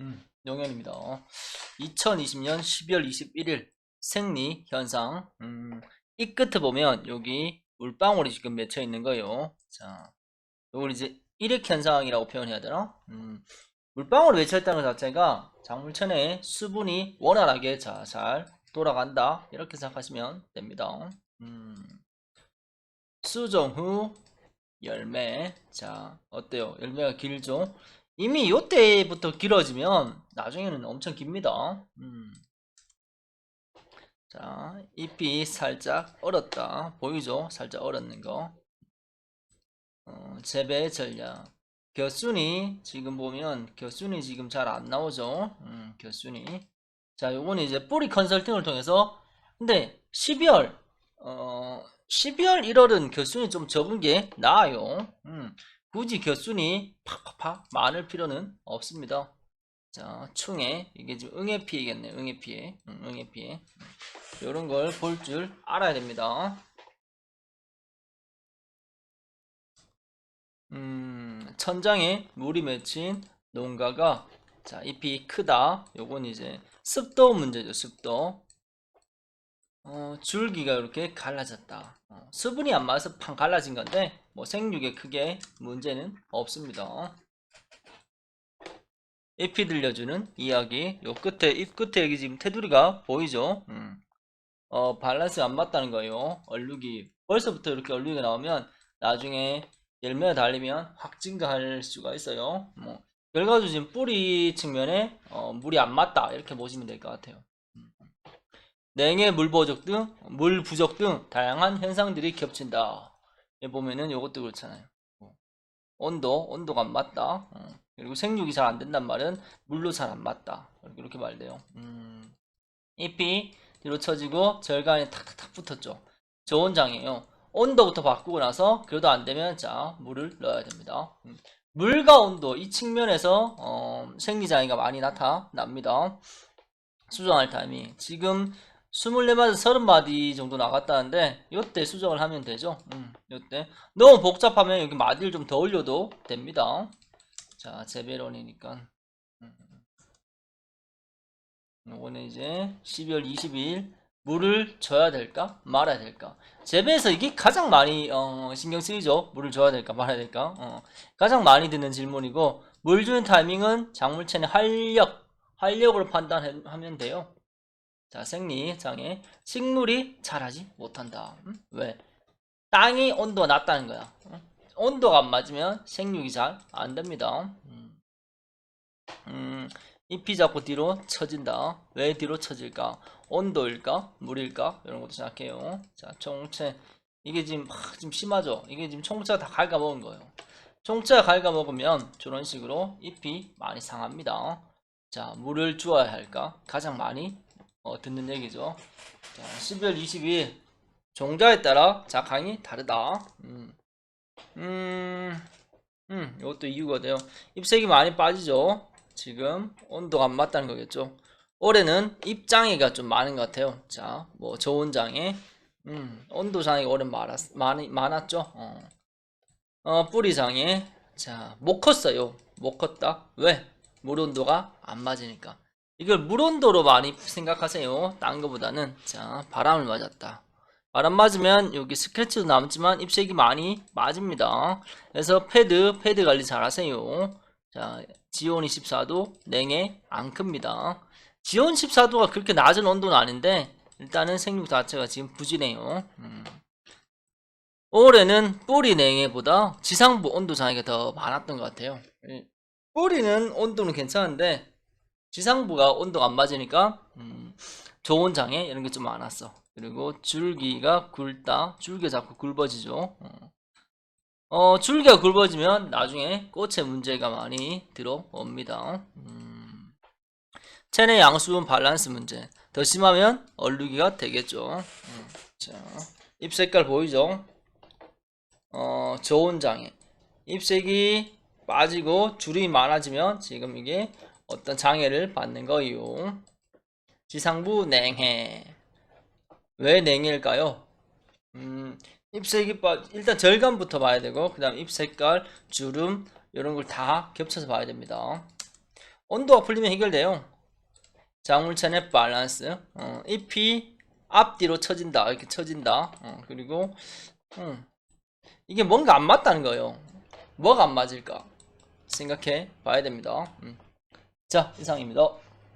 음, 용현입니다. 2020년 12월 21일 생리 현상. 음, 이 끝에 보면 여기 물방울이 지금 맺혀 있는 거예요. 자, 이걸 이제 일액 현상이라고 표현해야 되나? 음, 물방울이 맺혀 있다는 것 자체가 작물천에 수분이 원활하게 자, 잘 돌아간다. 이렇게 생각하시면 됩니다. 음, 수정 후 열매. 자, 어때요? 열매가 길죠? 이미 요때부터 길어지면 나중에는 엄청 깁니다. 음. 자, 잎이 살짝 얼었다. 보이죠? 살짝 얼었는 거. 어, 재배 전략. 겨순이 지금 보면 겨순이 지금 잘 안 나오죠? 음, 겨순이. 자, 요거는 이제 뿌리 컨설팅을 통해서 근데 12월 어 12월 1월은 겨순이 좀 적은 게 나아요. 음, 굳이 겨순이 팍팍팍 많을 필요는 없습니다. 자, 충해 이게 지금 응애 피해겠네. 응애 피해. 음, 응애 피해. 이런 걸 볼 줄 알아야 됩니다. 음, 천장에 물이 맺힌 농가가 자, 잎이 크다. 요건 이제 습도 문제죠. 습도. 어, 줄기가 이렇게 갈라졌다. 어, 수분이 안 맞아서 팡 갈라진 건데 뭐 생육에 크게 문제는 없습니다. 잎이 들려주는 이야기. 요 끝에 잎 끝에 여기 지금 테두리가 보이죠? 음. 어, 밸런스 안 맞다는 거예요. 얼룩이 벌써부터 이렇게 얼룩이 나오면 나중에 열매가 달리면 확 증가할 수가 있어요. 뭐 결과적으로 지금 뿌리 측면에 어, 물이 안 맞다 이렇게 보시면 될 것 같아요. 냉해 물 부족 등, 물 부족 등 다양한 현상들이 겹친다. 여기 보면은 요것도 그렇잖아요. 어, 온도, 온도가 안 맞다. 어, 그리고 생육이 잘 안 된단 말은 물로 잘 안 맞다. 이렇게 말돼요. 음, 잎이 뒤로 처지고 절간에 탁탁탁 붙었죠. 저온 장이에요. 온도부터 바꾸고 나서 그래도 안 되면 자 물을 넣어야 됩니다. 음, 물과 온도 이 측면에서 어, 생리장애가 많이 나타납니다. 수정할 타이밍 지금 24마디 30마디 정도 나갔다는데 요때 수정을 하면 되죠? 음, 요때. 너무 복잡하면 여기 마디를 좀 더 올려도 됩니다. 자 재배론이니까. 음. 요거는 이제 12월 22일 물을 줘야 될까? 말아야 될까? 재배에서 이게 가장 많이 어, 신경 쓰이죠? 물을 줘야 될까? 말아야 될까? 어, 가장 많이 드는 질문이고 물 주는 타이밍은 작물체의 활력 활력으로 판단하면 돼요 자, 생리 장애. 식물이 자라지 못한다. 음? 왜? 땅이 온도가 낮다는 거야. 음? 온도가 안 맞으면 생육이 잘 안 됩니다. 음. 음, 잎이 자꾸 뒤로 처진다. 왜 뒤로 처질까? 온도일까? 물일까? 이런 것도 생각해요. 자, 총체. 이게 지금, 막 지금 심하죠? 이게 지금 총체가 다 갉아먹은 거예요. 총체가 갉아먹으면 저런 식으로 잎이 많이 상합니다. 자, 물을 주어야 할까? 가장 많이 어, 듣는 얘기죠. 자, 12월 22일 종자에 따라 작황이 다르다. 음, 음, 음, 이것도 이유가 돼요. 잎색이 많이 빠지죠. 지금 온도가 안 맞다는 거겠죠. 올해는 잎장애가 좀 많은 것 같아요. 자, 뭐 저온 장애, 음, 온도 장애가 올해 많았, 많이 많았죠. 어. 어, 뿌리 장애, 자, 못 컸어요. 못 컸다. 왜? 물 온도가 안 맞으니까. 이걸 물온도로 많이 생각하세요. 딴 거보다는. 자, 바람을 맞았다. 바람 맞으면 여기 스크래치도 남지만 잎색이 많이 맞습니다. 그래서 패드, 패드 관리 잘 하세요. 자, 지온 24도, 냉해 안 큽니다. 지온 14도가 그렇게 낮은 온도는 아닌데, 일단은 생육 자체가 지금 부진해요. 음. 올해는 뿌리 냉해보다 지상부 온도 차이가 더 많았던 것 같아요. 예. 뿌리는 온도는 괜찮은데, 지상부가 온도가 안 맞으니까 음, 저온 장애 이런 게 좀 많았어. 그리고 줄기가 굵다. 줄기가 자꾸 굵어지죠. 어. 어, 줄기가 굵어지면 나중에 꽃에 문제가 많이 들어옵니다. 음. 체내 양수분 밸런스 문제. 더 심하면 얼룩이가 되겠죠. 음. 자, 잎 색깔 보이죠? 어, 저온 장애. 잎색이 빠지고 주름이 많아지면 지금 이게 어떤 장애를 받는 거요. 지상부 냉해. 왜 냉해일까요? 음, 잎색이 빠, 일단 절감부터 봐야 되고, 그 다음 잎 색깔, 주름, 이런 걸 다 겹쳐서 봐야 됩니다. 온도가 풀리면 해결돼요. 자물찬의 밸런스. 어, 잎이 앞뒤로 처진다. 이렇게 처진다. 어, 그리고 음, 이게 뭔가 안 맞다는 거예요. 뭐가 안 맞을까? 생각해 봐야 됩니다. 음. 자, 이상입니다.